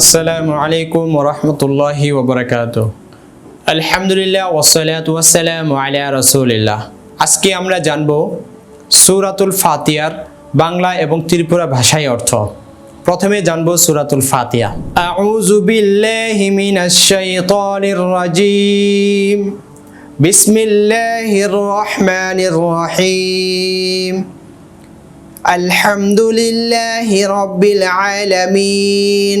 আসসালামু আলাইকুম রহমতুল্লাহি ওবরাকাত আলহামদুলিল্লাহ ওসলাত ওয়াসালাম আলিয়া রসুলিল্লাহ। আজকে আমরা জানব সুরাতুল ফাতিয়ার বাংলা এবং ত্রিপুরা ভাষায় অর্থ। প্রথমে জানব সুরাতুল ফাতিয়া আউযু বিল্লাহি মিনাশ শাইতানির রাজিম। বিসমিল্লাহির রহমানির রহিম। আলহামদুলিল্লাহি রব্বিল আলামিন।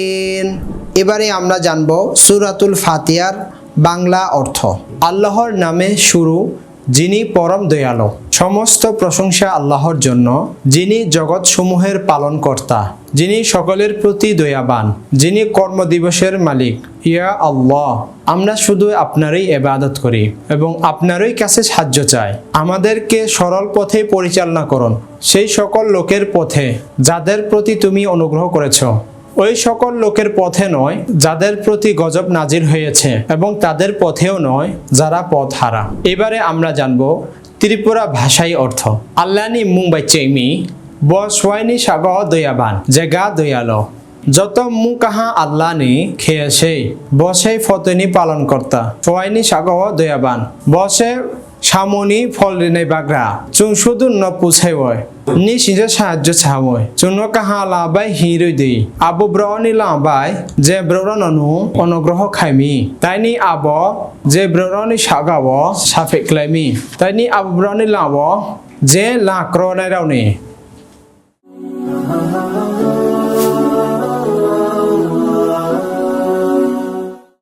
এবারে আমরা জানব সুরাতুল ফাতিয়ার বাংলা অর্থ। আল্লাহর নামে শুরু, যিনি পরম দয়ালু। সমস্ত প্রশংসা আল্লাহর জন্য, যিনি জগৎসমূহের পালনকর্তা, যিনি সকলের প্রতি দয়াবান, যিনি কর্মদিবসের মালিক। ইয়া আল্লাহ, আমরা শুধু আপনারই এবাদত করি এবং আপনারই কাছে সাহায্য চাই। আমাদেরকে সরল পথে পরিচালনা করুন। সেই সকল লোকের পথে, যাদের প্রতি তুমি অনুগ্রহ করেছ। ওই সকল লোকের পথে নয়, যাদের প্রতি গজব নাজির হয়েছে এবং তাদের পথেও নয়, যারা পথ হারা। এবারে আমরা জানব ত্রিপুরা ভাষাই অর্থ। আল্লানি মুম্বাই চেমি বসওয়াইনি সাগ দয়াবান জেগা দয়ালো। যত মু কাহা আল্লাহ নি খেয়েছে বসে ফতনি পালন কর্তা সোয়াইনি সাগ দয়াবান, বসে সামনি ফল রিনাই বাগ্রা চুন শুধু ন পুছাই বয় নি সিজে সাহায্য ছাবয় চুন কাহা লাবাই হিরই দেই। আবু ব্রনি লাবাই যে ব্ররননু অনুগ্রহ খাইমি। তাইনি আব যে ব্ররনি সাগাব সাফেক্লাইমি তাইনি আবু ব্রনি লাব যে লাক্র নাই রাওনি